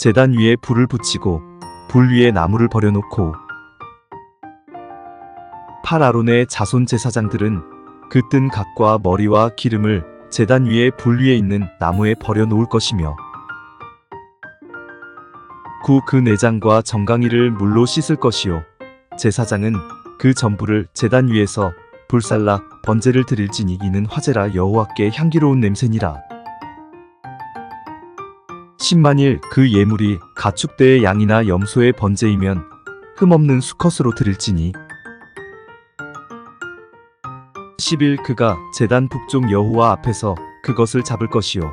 제단 위에 불을 붙이고 불 위에 나무를 버려놓고 8 아론의 자손 제사장들은 그 뜬 각과 머리와 기름을 제단 위에 불 위에 있는 나무에 버려 놓을 것이며 9그 내장과 정강이를 물로 씻을 것이요. 제사장은 그 전부를 제단 위에서 불살라 번제를 드릴지니 이는 화제라 여호와께 향기로운 냄새니라 10만일 그 예물이 가축대의 양이나 염소의 번제이면 흠없는 수컷으로 드릴지니? 11 그가 제단 북쪽 여호와 앞에서 그것을 잡을 것이요.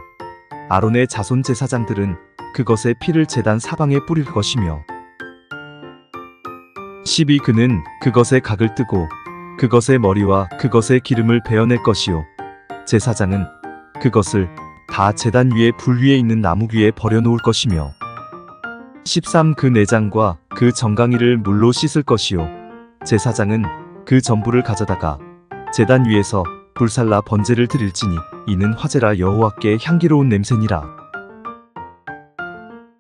아론의 자손 제사장들은 그것의 피를 제단 사방에 뿌릴 것이며. 12 그는 그것의 각을 뜨고 그것의 머리와 그것의 기름을 베어낼 것이요. 제사장은 그것을 다 제단 위에 불 위에 있는 나무 위에 버려 놓을 것이며 13 그 내장과 그 정강이를 물로 씻을 것이요. 제사장은 그 전부를 가져다가 제단 위에서 불살라 번제를 드릴지니 이는 화제라 여호와께 향기로운 냄새니라.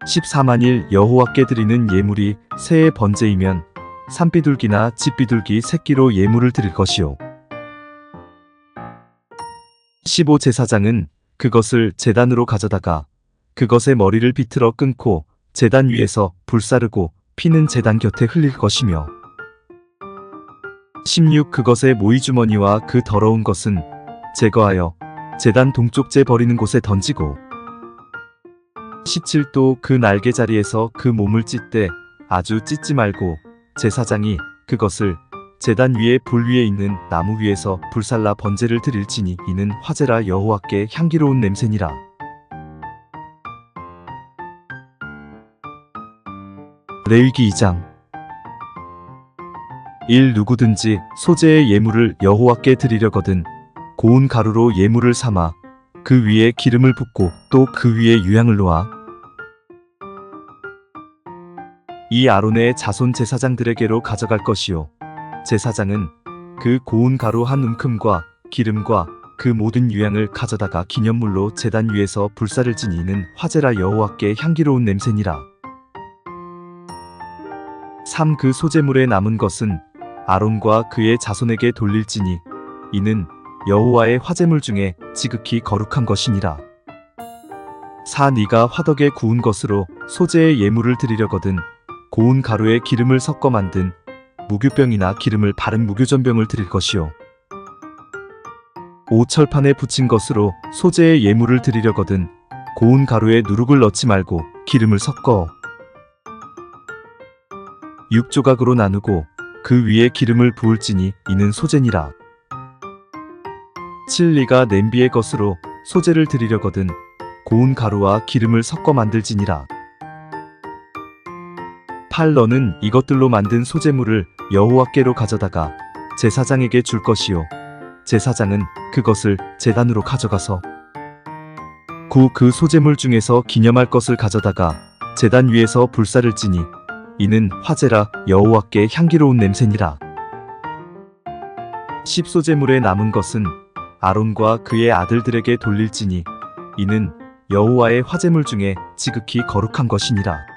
14만일 여호와께 드리는 예물이 새의 번제이면 산비둘기나 집비둘기 새끼로 예물을 드릴 것이요. 15 제사장은 그것을 제단으로 가져다가 그것의 머리를 비틀어 끊고 제단 위에서 불사르고 피는 제단 곁에 흘릴 것이며. 16 그것의 모이주머니와 그 더러운 것은 제거하여 제단 동쪽제 버리는 곳에 던지고. 17도 그 날개 자리에서 그 몸을 찢되 아주 찢지 말고 제사장이 그것을 제단 위에 불 위에 있는 나무 위에서 불살라 번제를 드릴지니 이는 화제라 여호와께 향기로운 냄새니라. 레위기 2장 1 누구든지 소재의 예물을 여호와께 드리려거든 고운 가루로 예물을 삼아 그 위에 기름을 붓고 또 그 위에 유향을 놓아 이 아론의 자손 제사장들에게로 가져갈 것이요 제사장은 그 고운 가루 한 움큼과 기름과 그 모든 유향을 가져다가 기념물로 제단 위에서 불사를 지니는 화제라 여호와께 향기로운 냄새니라. 3. 그 소재물에 남은 것은 아론과 그의 자손에게 돌릴지니 이는 여호와의 화재물 중에 지극히 거룩한 것이니라. 4. 네가 화덕에 구운 것으로 소재의 예물을 드리려거든 고운 가루에 기름을 섞어 만든 무교병이나 기름을 바른 무교전병을 드릴 것이요. 5. 철판에 붙인 것으로 소재의 예물을 드리려거든 고운 가루에 누룩을 넣지 말고 기름을 섞어 6조각으로 나누고 그 위에 기름을 부을지니 이는 소재니라. 7. 네가 냄비의 것으로 소재를 드리려거든 고운 가루와 기름을 섞어 만들지니라. 8. 너는 이것들로 만든 소재물을 여호와께로 가져다가 제사장에게 줄 것이요 제사장은 그것을 제단으로 가져가서 9. 그 소재물 중에서 기념할 것을 가져다가 제단 위에서 불사를 지니 이는 화제라 여호와께 향기로운 냄새니라 10. 소재물에 남은 것은 아론과 그의 아들들에게 돌릴지니 이는 여호와의 화제물 중에 지극히 거룩한 것이니라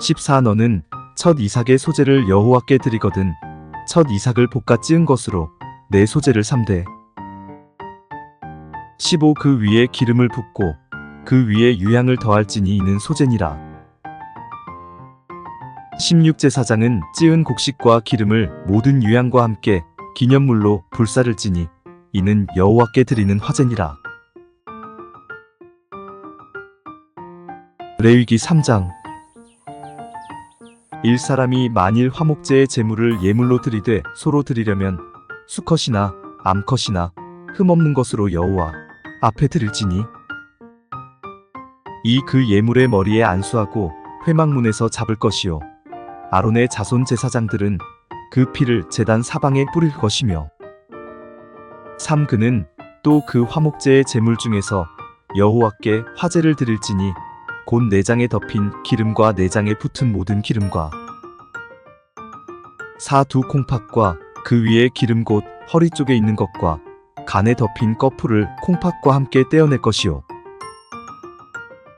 14 너는 첫 이삭의 소재를 여호와께 드리거든. 첫 이삭을 볶아 찌은 것으로 내 소재를 삼되. 15 그 위에 기름을 붓고 그 위에 유향을 더할지니 이는 소재니라. 16 제사장은 찌은 곡식과 기름을 모든 유향과 함께 기념물로 불사를 지니 이는 여호와께 드리는 화제니라. 레위기 3장 일 사람이 만일 화목제의 제물을 예물로 드리되 소로 드리려면 수컷이나 암컷이나 흠없는 것으로 여호와 앞에 드릴지니? 이 그 예물의 머리에 안수하고 회막문에서 잡을 것이요. 아론의 자손 제사장들은 그 피를 제단 사방에 뿌릴 것이며 3 그는 또 그 화목제의 제물 중에서 여호와께 화제를 드릴지니 곧 내장에 덮인 기름과 내장에 붙은 모든 기름과 사두 콩팥과 그 위에 기름 곧 허리 쪽에 있는 것과 간에 덮인 꺼풀을 콩팥과 함께 떼어낼 것이요.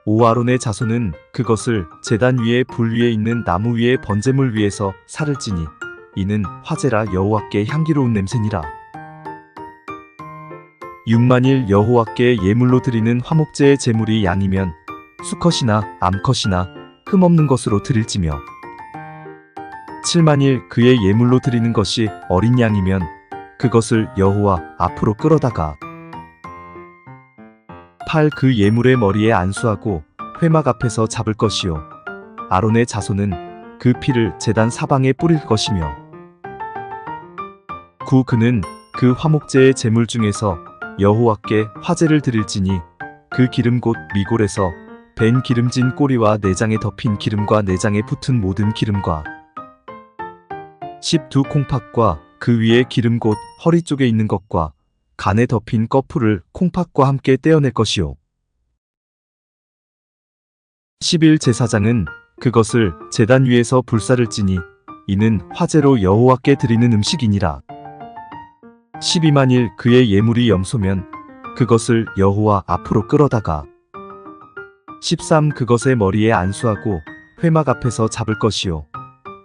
오아론의 자손은 그것을 제단 위에 불 위에 있는 나무 위에 번제물 위에서 살을 찌니 이는 화제라 여호와께 향기로운 냄새니라. 6만일 여호와께 예물로 드리는 화목제의 제물이 양이면 수컷이나 암컷이나 흠없는 것으로 드릴지며. 7만일 그의 예물로 드리는 것이 어린 양이면 그것을 여호와 앞으로 끌어다가 8 그 예물의 머리에 안수하고 회막 앞에서 잡을 것이요. 아론의 자손은 그 피를 제단 사방에 뿌릴 것이며. 9 그는 그 화목제의 제물 중에서 여호와께 화제를 드릴지니 그 기름 곧 미골에서 벤 기름진 꼬리와 내장에 덮인 기름과 내장에 붙은 모든 기름과 12 콩팥과 그 위에 기름 곧 허리 쪽에 있는 것과 간에 덮인 꺼풀을 콩팥과 함께 떼어낼 것이요. 11 제사장은 그것을 제단 위에서 불사를 찌니 이는 화제로 여호와께 드리는 음식이니라. 12만일 그의 예물이 염소면 그것을 여호와 앞으로 끌어다가 13 그것의 머리에 안수하고 회막 앞에서 잡을 것이요.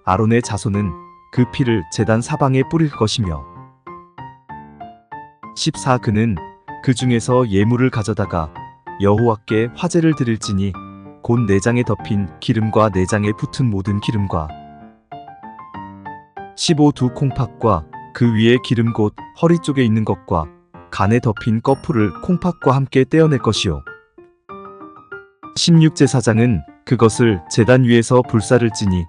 아론의 자손은 그 피를 제단 사방에 뿌릴 것이며. 14 그는 그 중에서 예물을 가져다가 여호와께 화제를 드릴지니 곧 내장에 덮인 기름과 내장에 붙은 모든 기름과 15 두 콩팥과 그 위에 기름 곧 허리 쪽에 있는 것과 간에 덮인 꺼풀을 콩팥과 함께 떼어낼 것이요 16 제사장은 그것을 제단 위에서 불사를 찌니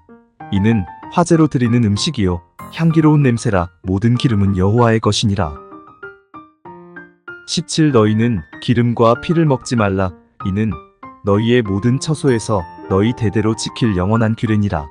이는 화제로 드리는 음식이요. 향기로운 냄새라 모든 기름은 여호와의 것이니라. 17 너희는 기름과 피를 먹지 말라. 이는 너희의 모든 처소에서 너희 대대로 지킬 영원한 규례니라